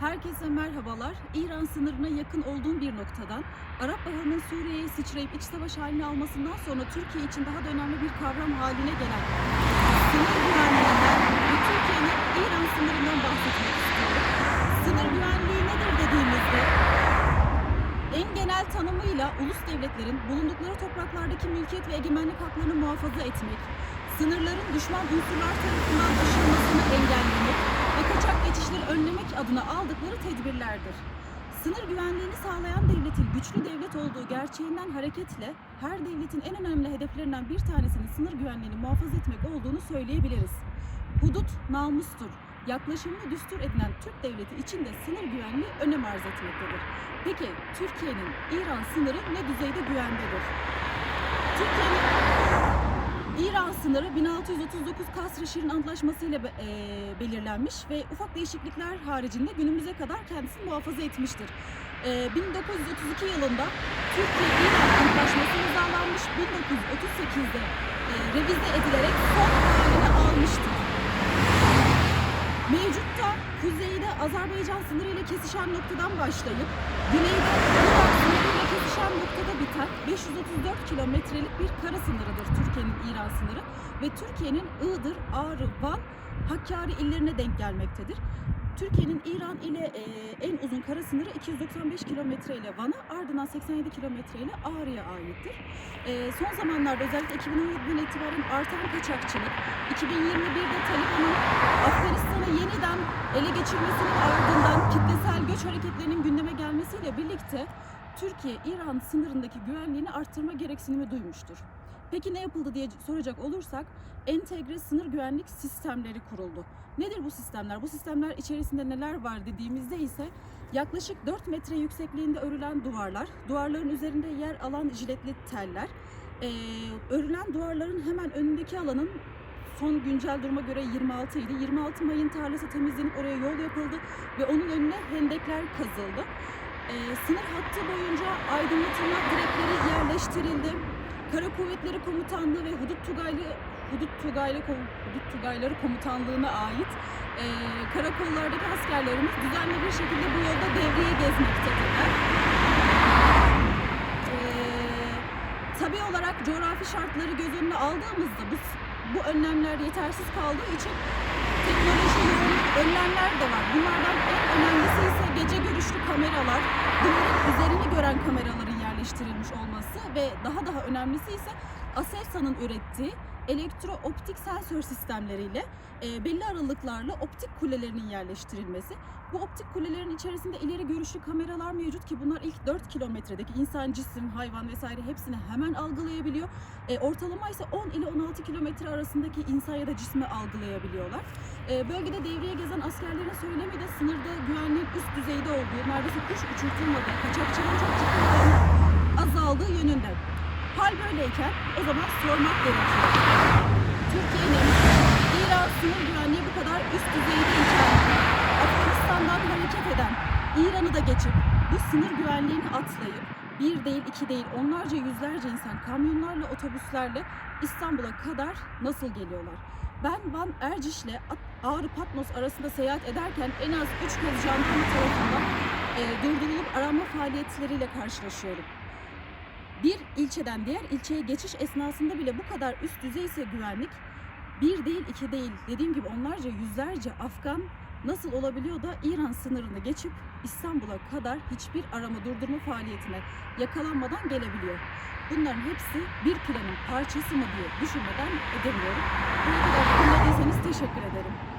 Herkese merhabalar. İran sınırına yakın olduğum bir noktadan Arap Baharı'nın Suriye'ye sıçrayıp iç savaş halini almasından sonra Türkiye için daha da önemli bir kavram haline gelen sınır güvenliğinden ve Türkiye'nin İran sınırından bahsetmek. Sınır güvenliği nedir dediğimizde en genel tanımıyla ulus devletlerin bulundukları topraklardaki mülkiyet ve egemenlik haklarını muhafaza etmek, sınırların düşman unsurlar tarafından aşılmasını engellemek ve kaçak geçişleri önlemek adına aldıkları tedbirlerdir. Sınır güvenliğini sağlayan devletin güçlü devlet olduğu gerçeğinden hareketle her devletin en önemli hedeflerinden bir tanesinin sınır güvenliğini muhafaza etmek olduğunu söyleyebiliriz. Hudut namustur. Yaklaşımını düstur edinen Türk devleti için de sınır güvenliği önem arz etmektedir. Peki Türkiye'nin İran sınırı ne düzeyde güvendedir? Türkiye'nin İran sınırı 1639 Kasr-ı Antlaşması ile eee, belirlenmiş ve ufak değişiklikler haricinde günümüze kadar kendisini muhafaza etmiştir. Eee, 1932 yılında Türkiye-İran Antlaşması imzalanmış, 1938'de eee, revize edilerek son haline almıştır. Mevcutta kuzeyde Azerbaycan sınırıyla kesişen noktadan başlayıp güneyde kilometrelik bir kara sınırıdır Türkiye'nin İran sınırı ve Türkiye'nin Iğdır, Ağrı, Van, Hakkari illerine denk gelmektedir. Türkiye'nin İran ile e, en uzun kara sınırı 295 kilometre ile Van'a ardından 87 kilometre ile Ağrı'ya aittir. E, son zamanlarda özellikle 2017'den itibaren artan kaçakçılık, 2021'de Taliban'ın Afganistan'ı yeniden ele geçirmesinin ardından kitlesel göç hareketlerinin gündeme gelmesiyle birlikte Türkiye İran sınırındaki güvenliğini arttırma gereksinimi duymuştur. Peki ne yapıldı diye soracak olursak entegre sınır güvenlik sistemleri kuruldu. Nedir bu sistemler? Bu sistemler içerisinde neler var dediğimizde ise yaklaşık 4 metre yüksekliğinde örülen duvarlar, duvarların üzerinde yer alan jiletli teller, eee, örülen duvarların hemen önündeki alanın son güncel duruma göre 26 idi. 26 mayın tarlası temizlenip oraya yol yapıldı ve onun önüne hendekler kazıldı. Ee, sınır hattı boyunca aydınlatılma direkleri yerleştirildi. Kara Kuvvetleri Komutanlığı ve Hudut Tugaylı Hudut Tugaylı Hudut Tugayları Komutanlığı'na ait e, karakollardaki askerlerimiz düzenli bir şekilde bu yolda devreye gezmektedirler. Ee, tabii olarak coğrafi şartları göz önüne aldığımızda bu, bu önlemler yetersiz kaldığı için teknoloji yoğun önlemler de var. Bunlardan en önemlisi ise gece görüşlü kameralar, üzerini gören kameraların yerleştirilmiş olması ve daha daha önemlisi ise Aselsan'ın ürettiği elektro-optik sensör sistemleriyle e, belli aralıklarla optik kulelerinin yerleştirilmesi. Bu optik kulelerin içerisinde ileri görüşlü kameralar mevcut ki bunlar ilk 4 kilometredeki insan, cisim, hayvan vesaire hepsini hemen algılayabiliyor. E, ortalama ise 10 ile 16 kilometre arasındaki insan ya da cismi algılayabiliyorlar. E, bölgede devreye gezen askerlerin söylemi de sınırda güvenliğin üst düzeyde olduğu, neredeyse kuş uçurtulmadığı, kaçakçılığın Böyleyken o zaman sormak gerekiyor. Türkiye'nin İran sınır güvenliği bu kadar üst düzeydeyken Afganistan'dan hareket eden İran'ı da geçip bu sınır güvenliğini atlayıp bir değil iki değil onlarca yüzlerce insan kamyonlarla otobüslerle İstanbul'a kadar nasıl geliyorlar? Ben Van Erciş'le Ağrı Patmos arasında seyahat ederken en az 3 kez jandarma tarafından e, durdurulup arama faaliyetleriyle karşılaşıyorum. Bir ilçeden diğer ilçeye geçiş esnasında bile bu kadar üst düzeyse güvenlik bir değil iki değil dediğim gibi onlarca yüzlerce Afgan nasıl olabiliyor da İran sınırını geçip İstanbul'a kadar hiçbir arama durdurma faaliyetine yakalanmadan gelebiliyor. Bunların hepsi bir planın parçası mı diye düşünmeden edemiyorum. Buraya kadar dinlediyseniz teşekkür ederim.